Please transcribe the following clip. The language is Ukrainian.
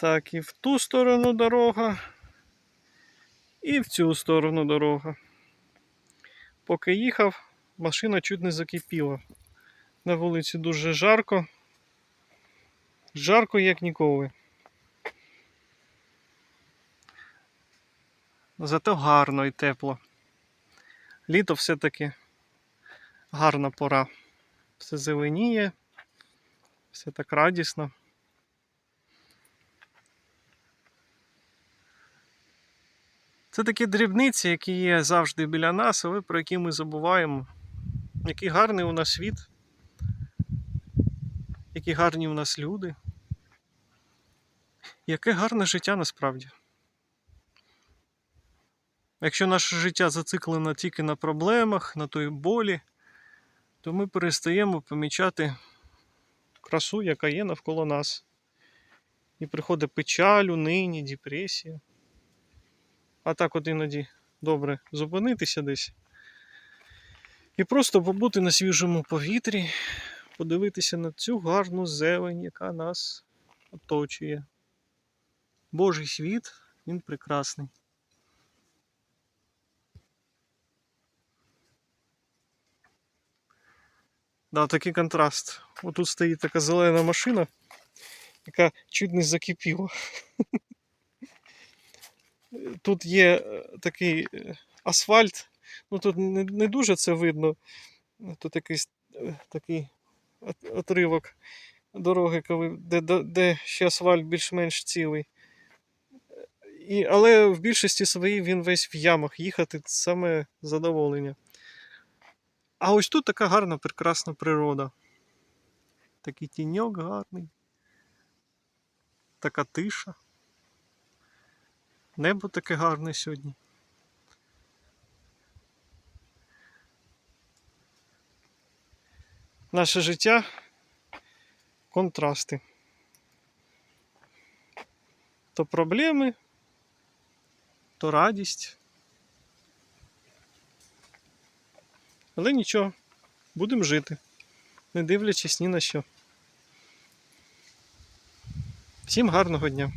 Так, і в ту сторону дорога, і в цю сторону дорога. Поки їхав, машина чуть не закипіла. На вулиці дуже жарко. Жарко, як ніколи. Зато гарно і тепло. Літо все-таки гарна пора. Все зеленіє, все так радісно. Це такі дрібниці, які є завжди біля нас, але про які ми забуваємо. Який гарний у нас світ, які гарні у нас люди. Яке гарне життя насправді. Якщо наше життя зациклено тільки на проблемах, на той болі, то ми перестаємо помічати красу, яка є навколо нас. І приходить печаль, унині, депресія. А так от іноді добре зупинитися десь. І просто побути на свіжому повітрі, подивитися на цю гарну зелень, яка нас оточує. Божий світ, він прекрасний. Да, такий контраст. Отут стоїть така зелена машина, яка чуть не закипіла. Тут є е, такий е, асфальт, ну тут не, не дуже це видно. Тут якийсь е, такий отривок дороги, де, де ще асфальт більш-менш цілий. І, але в більшості своїй він весь в ямах їхати саме задоволення. А ось тут така гарна, прекрасна природа. Такий тіньок гарний. Така тиша. Небо таке гарне сьогодні. Наше життя контрасти. То проблеми, то радість. Але нічого, будемо жити, не дивлячись ні на що. Всім гарного дня!